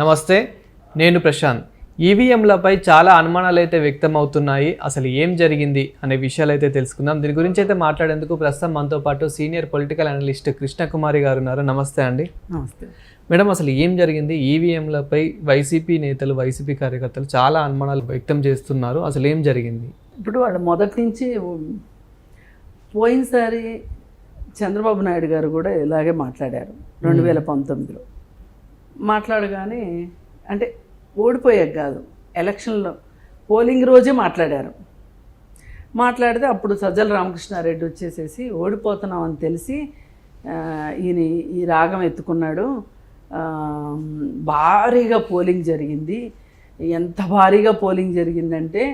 నమస్తే నేను ప్రశాంత్. ఈవీఎంలపై చాలా అనుమానాలు అయితే వ్యక్తం అవుతున్నాయి అసలు ఏం జరిగింది అనే విషయాలు అయితే తెలుసుకుందాం. దీని గురించి అయితే మాట్లాడేందుకు ప్రస్తుతం మనతో పాటు సీనియర్ పొలిటికల్ అనలిస్ట్ కృష్ణకుమారి గారు ఉన్నారు. నమస్తే అండి. నమస్తే. మేడం అసలు ఏం జరిగింది? ఈవీఎంలపై వైసీపీ నేతలు వైసీపీ కార్యకర్తలు చాలా అనుమానాలు వ్యక్తం చేస్తున్నారు. అసలు ఏం జరిగింది? ఇప్పుడు వాళ్ళు మొదటి నుంచి పోయినసారి చంద్రబాబు నాయుడు గారు కూడా ఇలాగే మాట్లాడారు. రెండు వేల పంతొమ్మిదిలో. మాట్లాడగానే అంటే ఓడిపోయాక కాదు ఎలక్షన్లో పోలింగ్ రోజే మాట్లాడారు. మాట్లాడితే అప్పుడు సజ్జల రామకృష్ణారెడ్డి వచ్చేసేసి ఓడిపోతున్నామని తెలిసి ఈయన ఈ రాగం ఎత్తుకున్నాడు. భారీగా పోలింగ్ జరిగింది. ఎంత భారీగా పోలింగ్ జరిగిందంటే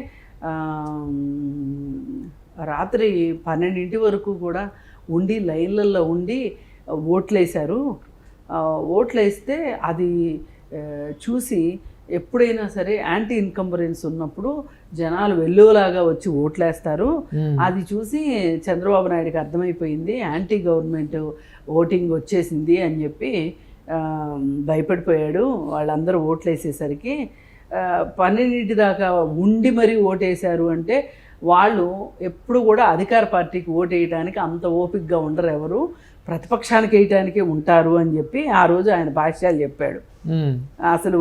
రాత్రి పన్నెండింటి వరకు కూడా ఉండి లైన్లలో ఉండి ఓట్లేశారు. ఆ, ఓట్లేస్తే అది చూసి ఎప్పుడైనా సరే యాంటీ ఇన్కంబరెన్స్ ఉన్నప్పుడు జనాలు వెల్లువలాగా వచ్చి ఓట్లేస్తారు. అది చూసి చంద్రబాబు నాయుడుకి అర్థమైపోయింది యాంటీ గవర్నమెంట్ ఓటింగ్ వచ్చేసింది అని చెప్పి భయపడిపోయాడు. వాళ్ళందరూ ఓట్లు వేసేసరికి ఆ, పన్నెండింటి దాకా ఉండి మరీ ఓటేశారు అంటే వాళ్ళు ఎప్పుడు కూడా అధికార పార్టీకి ఓటు వేయడానికి అంత ఓపికగా ఉండరు ఎవరు. ప్రతిపక్షానికి వేయటానికే ఉంటారు అని చెప్పి ఆ రోజు ఆయన భాష్యాలు చెప్పాడు. అసలు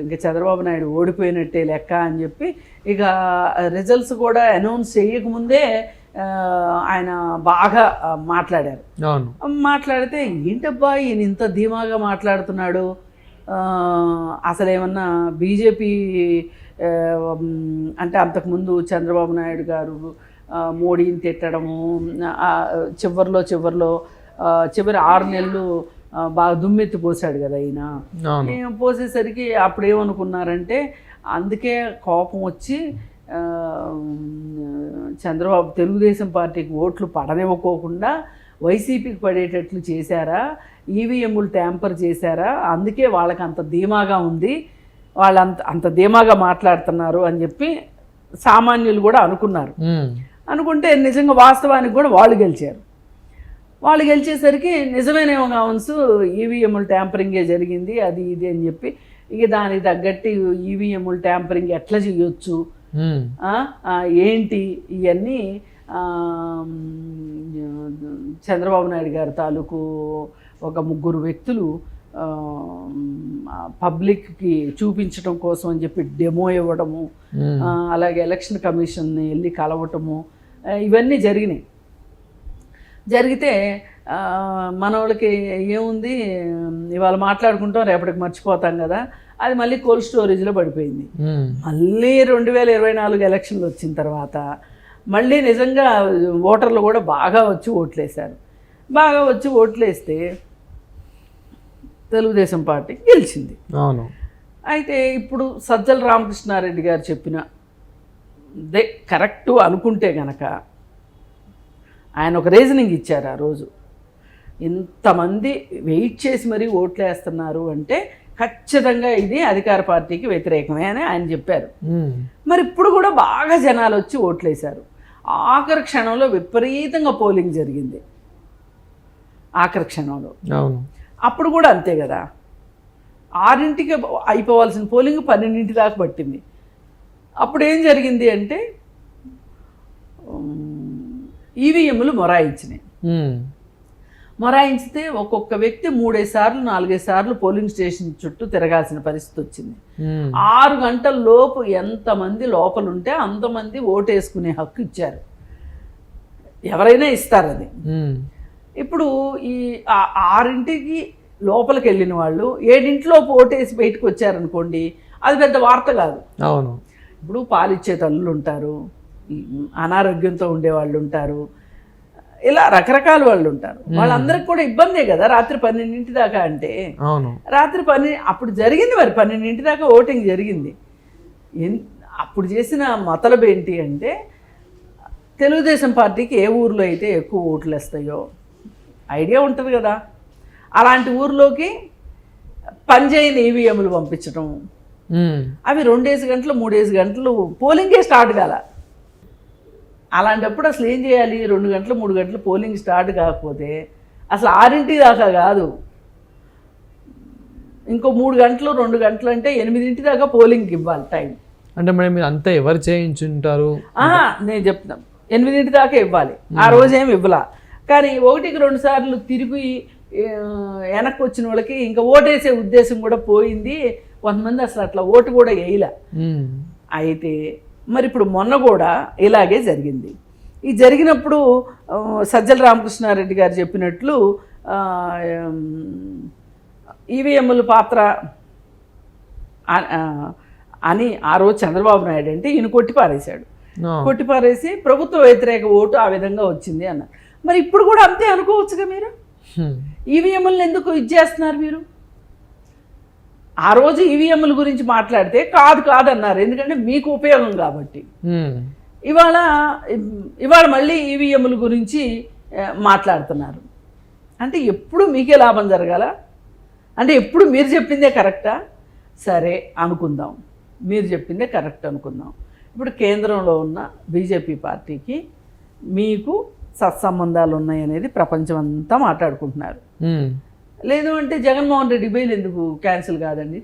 ఇంకా చంద్రబాబు నాయుడు ఓడిపోయినట్టే లెక్క అని చెప్పి ఇక రిజల్ట్స్ కూడా అనౌన్స్ చేయకముందే ఆయన బాగా మాట్లాడారు. మాట్లాడితే ఏంటబ్బా ఈయన ఇంత ధీమాగా మాట్లాడుతున్నాడు? ఆ, అసలు ఏమన్నా బీజేపీ అంటే అంతకుముందు చంద్రబాబు నాయుడు గారు మోడీని తిట్టడము చివర్లో చివర్లో చివరి ఆరు నెలలు బాగా దుమ్మెత్తి పోసాడు కదా నేను పోసేసరికి అప్పుడు ఏమనుకున్నారంటే అందుకే కోపం వచ్చి చంద్రబాబు తెలుగుదేశం పార్టీకి ఓట్లు పడనివ్వకోకుండా వైసీపీకి పడేటట్లు చేశారా ఈవీఎంలు ట్యాంపర్ చేశారా అందుకే వాళ్ళకి అంత ధీమాగా ఉంది వాళ్ళంత అంత ధీమాగా మాట్లాడుతున్నారు అని చెప్పి సామాన్యులు కూడా అనుకున్నారు. అనుకుంటే నిజంగా వాస్తవానికి కూడా వాళ్ళు గెలిచారు. వాళ్ళు గెలిచేసరికి నిజమేనేమో కావచ్చు ఈవీఎంలు ట్యాంపరింగే జరిగింది అది ఇది అని చెప్పి ఇక దానికి తగ్గట్టు ఈవీఎంలు ట్యాంపరింగ్ ఎట్లా చేయొచ్చు? ఏంటి? ఇవన్నీ చంద్రబాబు నాయుడు గారి తాలూకు ఒక ముగ్గురు వ్యక్తులు పబ్లిక్కి చూపించడం కోసం అని చెప్పి డెమో ఇవ్వడము అలాగే ఎలక్షన్ కమిషన్ని వెళ్ళి కలవటము ఇవన్నీ జరిగినాయి. జరిగితే మన వాళ్ళకి ఏముంది ఇవాళ మాట్లాడుకుంటాం రేపటికి మర్చిపోతాం కదా అది మళ్ళీ కోల్డ్ స్టోరేజ్లో పడిపోయింది. మళ్ళీ రెండు వేల ఇరవై నాలుగు ఎలక్షన్లు వచ్చిన తర్వాత మళ్ళీ నిజంగా ఓటర్లు కూడా బాగా వచ్చి ఓట్లేశారు. బాగా వచ్చి ఓట్లేస్తే తెలుగుదేశం పార్టీ గెలిచింది. అవును. అయితే ఇప్పుడు సజ్జల రామకృష్ణారెడ్డి గారు చెప్పిన దే కరెక్టు అనుకుంటే గనక ఆయన ఒక రీజనింగ్ ఇచ్చారు ఆ రోజు. ఇంతమంది వెయిట్ చేసి మరీ ఓట్లు వేస్తున్నారు అంటే ఖచ్చితంగా ఇది అధికార పార్టీకి వ్యతిరేకమే అని ఆయన చెప్పారు. మరి ఇప్పుడు కూడా బాగా జనాలు వచ్చి ఓట్లేశారు. ఆఖరి క్షణంలో విపరీతంగా పోలింగ్ జరిగింది. ఆఖరి క్షణంలో. అవును. అప్పుడు కూడా అంతే కదా ఆరింటికి అయిపోవాల్సిన పోలింగ్ పన్నెండింటి దాకా పట్టింది అప్పుడు ఏం జరిగింది అంటే ఈవీఎంలు మొరాయించినాయి. మొరాయించితే ఒక్కొక్క వ్యక్తి మూడేసి సార్లు నాలుగైదు సార్లు పోలింగ్ స్టేషన్ చుట్టూ తిరగాల్సిన పరిస్థితి వచ్చింది. ఆరు గంటల లోపు ఎంతమంది లోపల ఉంటే అంతమంది ఓటేసుకునే హక్కు ఇచ్చారు ఎవరైనా ఇస్తారు అది. ఇప్పుడు ఈ ఆరింటికి లోపలికి వెళ్ళిన వాళ్ళు ఏడింటిలో ఓటేసి బయటకు వచ్చారనుకోండి అది పెద్ద వార్త కాదు. అవును. ఇప్పుడు పాలిచ్చే తల్లులు ఉంటారు అనారోగ్యంతో ఉండే వాళ్ళు ఉంటారు ఇలా రకరకాల వాళ్ళు ఉంటారు. వాళ్ళందరికీ కూడా ఇబ్బందే కదా రాత్రి పన్నెండింటి దాకా అంటే. అవును. రాత్రి పన్నె అప్పుడు జరిగింది మరి పన్నెండింటి దాకా ఓటింగ్ జరిగింది. ఎన్ అప్పుడు చేసిన మతలబు ఏంటి అంటే తెలుగుదేశం పార్టీకి ఏ ఊర్లో అయితే ఎక్కువ ఓట్లు వస్తాయో ఐడియా ఉంటుంది కదా. అలాంటి ఊర్లోకి పనిచేయని ఈవీఎంలు పంపించడం మ్మ్. అవి రెండేసి గంటలు మూడేసి గంటలు పోలింగే స్టార్ట్ కాల. అలాంటప్పుడు అసలు ఏం చేయాలి? రెండు గంటలు మూడు గంటలు పోలింగ్ స్టార్ట్ కాకపోతే అసలు ఆరింటి దాకా కాదు. ఇంకో మూడు గంటలు రెండు గంటలు అంటే ఎనిమిదింటి దాకా పోలింగ్కి ఇవ్వాలి టైం. అంటే మరి మీరు అంతా ఎవరు చేయించుంటారు? నేను చెప్తాను ఎనిమిదింటి దాకా ఇవ్వాలి. ఆ రోజు ఏమి ఇవ్వాల. కానీ ఒకటికి రెండు సార్లు తిరిగి వెనక్కి వచ్చిన వాళ్ళకి ఇంకా ఓటేసే ఉద్దేశం కూడా పోయింది. కొంతమంది అసలు అట్లా ఓటు కూడా వేయలే. అయితే మరి ఇప్పుడు మొన్న కూడా ఇలాగే జరిగింది. ఈ జరిగినప్పుడు సజ్జల రామకృష్ణారెడ్డి గారు చెప్పినట్లు ఈవీఎంల పాత్ర అని ఆ రోజు చంద్రబాబు నాయుడు అంటే ఈయన కొట్టి పారేశాడు ఆ. కొట్టిపారేసి ప్రభుత్వ వ్యతిరేక ఓటు ఆ విధంగా వచ్చింది అన్నారు. మరి ఇప్పుడు కూడా అంతే అనుకోవచ్చుగా మీరు. ఈవీఎంలను ఎందుకు ఇది చేస్తున్నారు మీరు? ఆ రోజు ఈవీఎంల గురించి మాట్లాడితే కాదు కాదు అన్నారు ఎందుకంటే మీకు ఉపయోగం కాబట్టి. ఇవాళ ఇవాళ మళ్ళీ ఈవీఎంల గురించి మాట్లాడుతున్నారు. అంటే ఎప్పుడు మీకే లాభం జరగాల? అంటే ఎప్పుడు మీరు చెప్పిందే కరెక్టా? సరే అనుకుందాం. మీరు చెప్పిందే కరెక్ట్ అనుకుందాం. ఇప్పుడు కేంద్రంలో ఉన్న బీజేపీ పార్టీకి మీకు సత్సంబంధాలు ఉన్నాయనేది ప్రపంచం అంతా మాట్లాడుకుంటున్నారు. లేదు అంటే జగన్మోహన్ రెడ్డి బెయిల్ ఎందుకు క్యాన్సిల్ కాదండి?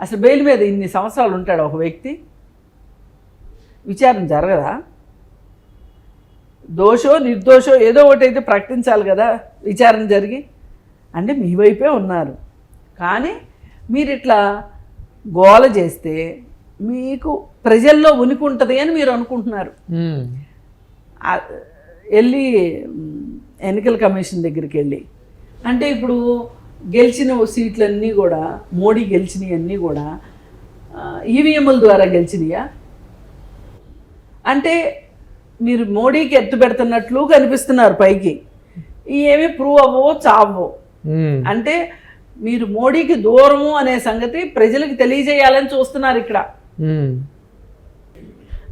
అసలు బెయిల్ మీద ఇన్ని సంవత్సరాలు ఉంటాడు ఒక వ్యక్తి? విచారణ జరగదా? దోషో నిర్దోషో ఏదో ఒకటి అయితే ప్రకటించాలి కదా విచారణ జరిగి? అంటే మీ వైపే ఉన్నారు. కానీ మీరు ఇట్లా గోల చేస్తే మీకు ప్రజల్లో ఉనికి ఉంటుంది అని మీరు అనుకుంటున్నారు. వెళ్ళి ఎన్నికల కమిషన్ దగ్గరికి వెళ్ళి. అంటే ఇప్పుడు గెలిచిన సీట్లన్నీ కూడా మోడీ గెలిచినవి అన్నీ కూడా ఈవీఎంల ద్వారా గెలిచినాయా? అంటే మీరు మోడీకి ఎత్తు పెడుతున్నట్లు కనిపిస్తున్నారు పైకి. ఏమి ప్రూవ్ అవ్వో చావో. అంటే మీరు మోడీకి దూరము అనే సంగతి ప్రజలకు తెలియజేయాలని చూస్తున్నారు ఇక్కడ.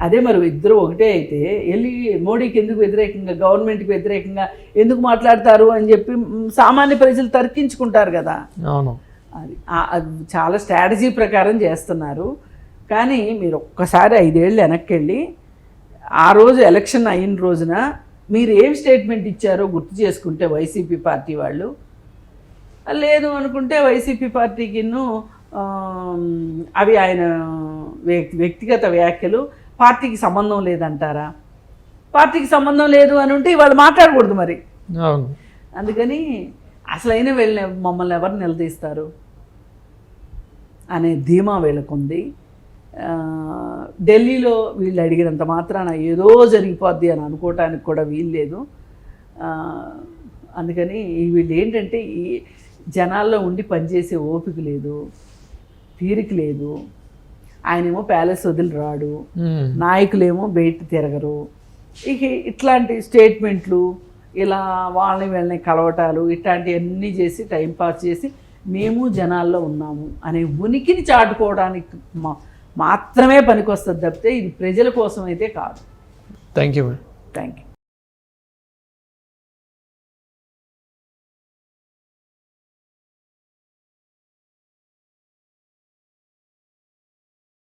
అదే మరి ఇద్దరు ఒకటే అయితే వెళ్ళి మోడీకి ఎందుకు వ్యతిరేకంగా గవర్నమెంట్కి వ్యతిరేకంగా ఎందుకు మాట్లాడతారు అని చెప్పి సామాన్య ప్రజలు తర్కించుకుంటారు కదా. అవును. అది చాలా స్ట్రాటజీ ప్రకారం చేస్తున్నారు. కానీ మీరు ఒక్కసారి ఐదేళ్ళు వెనక్కి వెళ్ళి ఆ రోజు ఎలక్షన్ అయిన రోజున మీరు ఏం స్టేట్మెంట్ ఇచ్చారో గుర్తు చేసుకుంటే వైసీపీ పార్టీ వాళ్ళు. లేదు అనుకుంటే వైసీపీ పార్టీకిను అవి ఆయన వ్యక్తి వ్యక్తిగత వ్యాఖ్యలు పార్టీకి సంబంధం లేదంటారా? పార్టీకి సంబంధం లేదు అని ఉంటే వాళ్ళు మాట్లాడకూడదు మరి. అందుకని అసలైన వీళ్ళని మమ్మల్ని ఎవరు నిలదీస్తారు? అనే ధీమా వీళ్ళకుంది. ఢిల్లీలో వీళ్ళు అడిగినంత మాత్రాన ఏదో జరిగిపోద్ది అని అనుకోవటానికి కూడా వీల్లేదు అందుకని వీళ్ళు ఏంటంటే ఈ జనాల్లో ఉండి పనిచేసే ఓపిక లేదు తీరిక లేదు. ఆయనేమో ప్యాలెస్ వదిలి రాడు. నాయకులేమో బయట తిరగరు. ఇక ఇట్లాంటి స్టేట్మెంట్లు ఇలా వాళ్ళని వీళ్ళని కలవటాలు ఇట్లాంటివన్నీ చేసి టైంపాస్ చేసి మేము జనాల్లో ఉన్నాము అనే ఉనికిని చాటుకోవడానికి మా మాత్రమే పనికొస్తుంది తప్పితే ఇది ప్రజల కోసం అయితే కాదు థ్యాంక్ యూ థ్యాంక్ యూ